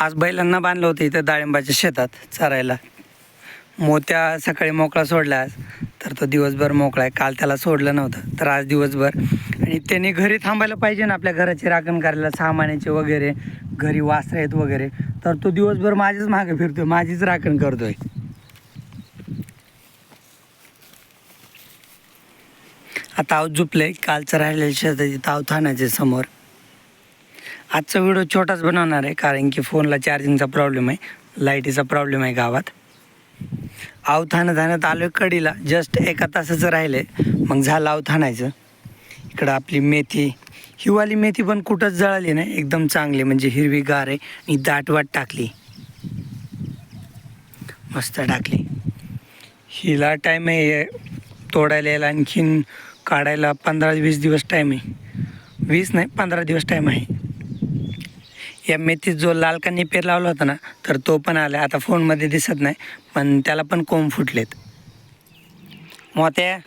आज बैलांना बांधलं होतं इथं डाळिंबाच्या शेतात चरायला. मोत्या सकाळी मोकळा सोडला आज तर तो दिवसभर मोकळा आहे. काल त्याला सोडलं नव्हतं तर आज दिवसभर. आणि त्यांनी घरी थांबायला पाहिजे ना आपल्या घराची राखण करायला सामानाचे वगैरे घरी वासरे आहेत वगैरे. तर तो दिवसभर माझीच मागे फिरतोय माझीच राखण करतोय. आता आव झुपले कालचं राहिलेलं शेताची ताव थाण्याचे समोर. आजचा व्हिडिओ छोटाच बनवणार आहे कारण की फोनला चार्जिंगचा प्रॉब्लेम आहे लाईटीचा प्रॉब्लेम आहे गावात. आवथाणं धाण्यात आलो कडीला जस्ट एका तासाचं राहिले मग झालं आवथाणायचं. इकडं आपली मेथी हिवाली मेथी पण कुठंच जळाली नाही एकदम चांगली म्हणजे हिरवीगार आहे आणि दाटवाट टाकली. मस्त टाकली. हिला टाईम आहे तोडायला यायला आणखीन काढायला पंधरा वीस दिवस टाईम आहे. वीस नाही पंधरा दिवस टाईम आहे. या मेथीत जो लाल कांनी पेर लावला होता ना तर तो पण आला. आता फोनमध्ये दिसत नाही पण त्याला पण कोंब फुटलेत. मोत्या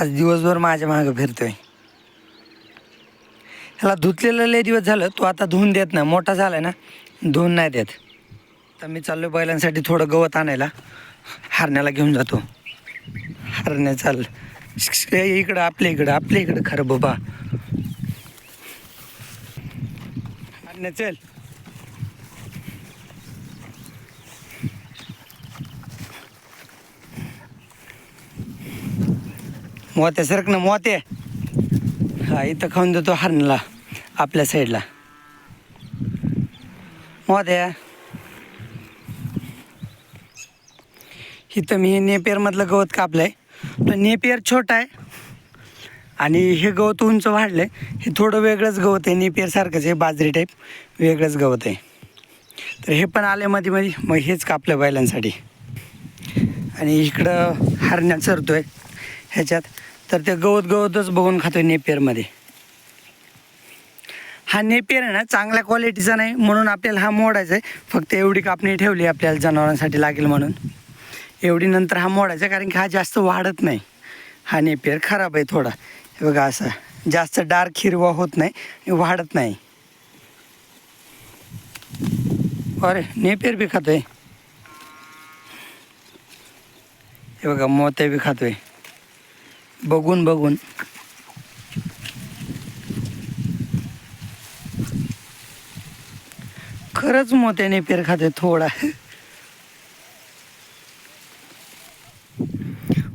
आज दिवसभर माझ्या मागं फिरतोय. ह्याला धुतलेलं लय दिवस झालं तो आता धुवून देत ना मोठा झाला ना धुवून नाही देत. तर मी चाललो बैलांसाठी थोडं गवत आणायला. हरण्याला घेऊन जातो. हरण्या चाल इकडं आपल्या इकडं आपल्या इकडं. खरं बाबा. हरण्या चल। मोत्या सरक ना मोत्या हा इथं खाऊन देतो हरणला आपल्या साईडला. मोत्या इथं मी नेपियरमधलं गवत कापलं आहे नेपियर छोटा आहे. आणि हे गवत उंच वाढलं आहे हे थोडं वेगळंच गवत आहे. नेपियरसारखंच आहे. बाजरी टाईप वेगळंच गवत आहे. तर हे पण आले मध्ये मध्ये मग हेच कापलं बैलांसाठी. आणि इकडं हरण्या आहे ह्याच्यात. तर ते गवत गवतच बघून खातोय नेपियरमध्ये हा नेपियर आहे ना चांगल्या क्वालिटीचा नाही. म्हणून आपल्याला हा मोडायचा आहे फक्त एवढी कापणी ठेवली आपल्याला जनावरांसाठी लागेल म्हणून. एवढी नंतर हा मोडायचा कारण की हा जास्त वाढत नाही. हा नेपियर खराब आहे थोडा. हे बघा असा जास्त डार्क हिरवा होत नाही आणि वाढत नाही. अरे नेपेर बी खातोय. हे बघा मोत्या बी खातोय. बघून बघून. खरंच मोत्या पेर खाते थोडा.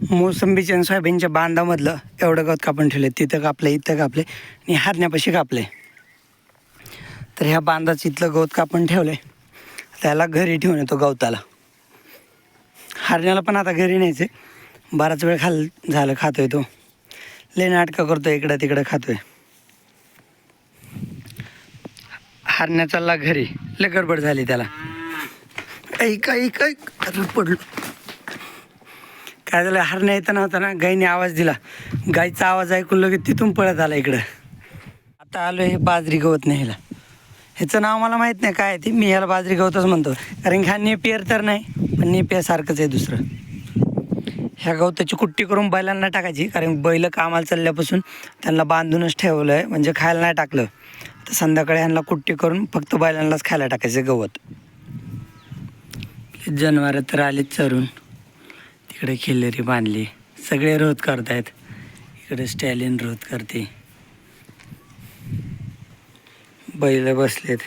मोसंबीच्या आणि सोयाबीनच्या बांधामधलं एवढं गवत कापून ठेवलं तिथं कापलं इथं कापले आणि हारण्यापाशी कापले तर ह्या बांधाचं इथलं गवत कापून ठेवलं त्याला घरी ठेवून येतो गवताला. हारण्याला पण आता घरी न्यायचं आहे बराच वेळ खाल झालं खातोय तो. लय नाटकं करतोय इकडं तिकडं खातोय. हारण्या चालला घरी. लय गडबड झाली त्याला. ऐक ऐक ऐक. अरे पडलो. काय झालं? हरणं येताना होता ना गाईने आवाज दिला. गाईचा आवाज ऐकून लगेच तिथून पळत आला इकडं. आता आलो हे बाजरी गवत न्यायला. ह्याचं नाव मला माहीत नाही काय ते. मी ह्याला बाजरी गवतच म्हणतो. कारण की हा नेपियर तर नाही पण नेपियर सारखंच आहे दुसरं. ह्या गवताची कुट्टी करून बैलांना टाकायची कारण बैल कामाला चालल्यापासून त्यांना बांधूनच ठेवलं आहे म्हणजे खायला नाही टाकलं. तर संध्याकाळी ह्यांना कुट्टी करून फक्त बैलांनाच खायला टाकायचं गवत. जनावरं तर आलीच चरून. इकडे खिल्लेरी बांधली. सगळे रोध करतायत. इकडे स्टॅलिन रोध करते. बैल बसलेत.